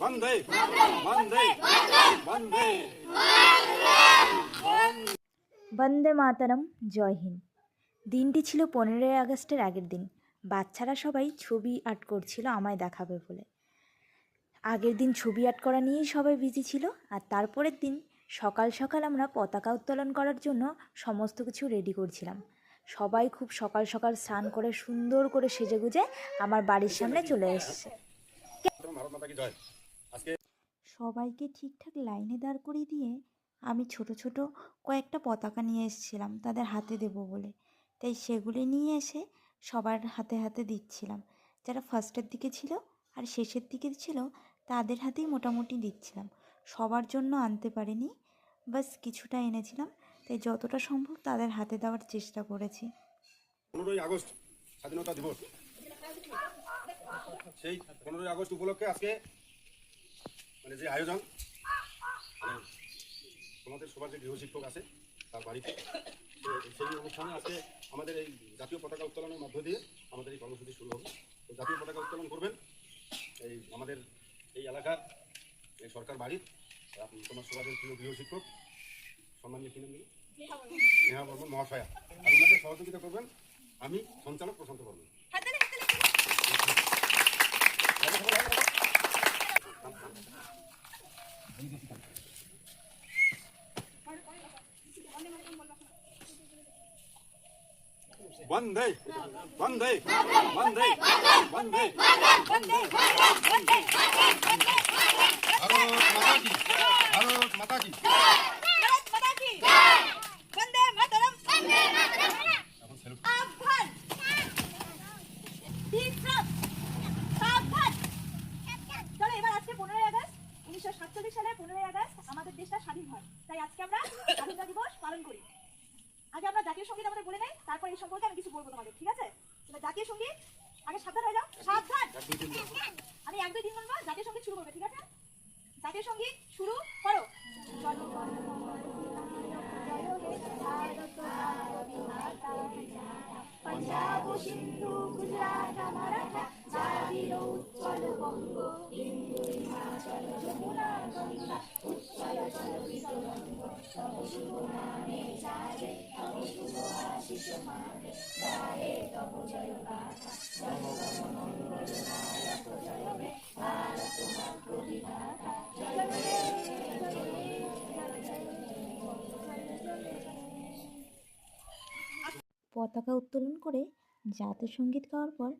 বন্দে বন্দে মাতারম, জয় হিন্দ। দিনটি ছিল পনেরোই আগস্টের আগের দিন। বাচ্চারা সবাই ছবি আর্ট করছিল, আমায় দেখাবে বলে। আগের দিন ছবি আর্ট করা নিয়েই সবাই বিজি ছিল, আর তারপরের দিন সকাল সকাল আমরা পতাকা উত্তোলন করার জন্য সমস্ত কিছু রেডি করছিলাম। সবাই খুব সকাল সকাল স্নান করে সুন্দর করে সেজে গুজে আমার বাড়ির সামনে চলে এসছে। সবাইকে ঠিকঠাক লাইনে দাঁড় করিয়ে দিয়ে আমি ছোট ছোট কয়েকটা পতাকা নিয়ে এসেছিলাম, তাদের হাতে দেবো বলে। তাই সেগুলি নিয়ে এসে সবার হাতে হাতে দিচ্ছিলাম। যারা ফার্স্টের দিকে ছিল আর শেষের দিকে ছিল, তাদের হাতেই মোটামুটি দিচ্ছিলাম। সবার জন্য আনতে পারিনি, বাস কিছুটা এনেছিলাম। তাই যতটা সম্ভব তাদের হাতে দেওয়ার চেষ্টা করেছি। পনেরোই আগস্ট স্বাধীনতা দিবস। সেই পনেরোই আগস্ট উপলক্ষে আজকে মানে যে আয়োজন মানে তোমাদের সবার যে গৃহশিক্ষক আছে, তার বাড়িতে, সেই অনুষ্ঠানে আজকে আমাদের এই জাতীয় পতাকা উত্তোলনের মধ্য দিয়ে আমাদের এই কর্মসূচি শুরু হবে। তো জাতীয় পতাকা উত্তোলন করবেন এই আমাদের এই এলাকার এই সরকার বাড়ির তোমার সমাজের প্রিয় গৃহশিক্ষক সম্মানীয় কি নাম? নেহা বর্মন মহাশয়া। ওনাকে সহযোগিতা করবেন আমি সঞ্চালক প্রশান্ত বর্মন বন্দে বন্দে বন্দে বন্দে বন্দে উনিশশো সাতচল্লিশ সালের পনেরোই আগস্ট আমাদের দেশটা স্বাধীন হয়। তাই আজকে আমরা স্বাধীনতা দিবস পালন করি। আগে আমরা জাতীয় সংগীত আমাদের বলে নেই, তারপর এই সম্পর্কে আমি কিছু বলব তোমাদের, ঠিক আছে? জাতীয় সংগীত, আগে সাবধান হয়ে যাও, সাবধান! আমি এক দুই তিন বলব, জাতীয় সংগীত শুরু করবে, ঠিক আছে? জাতীয় সংগীত শুরু করো। পঞ্জাব সিন্ধু, গুজরাট মারাঠা জাতির উজ্জ্বল বঙ্গ। পতাকা উত্তোলন করে জাতীয় সংগীত গাওয়ার পর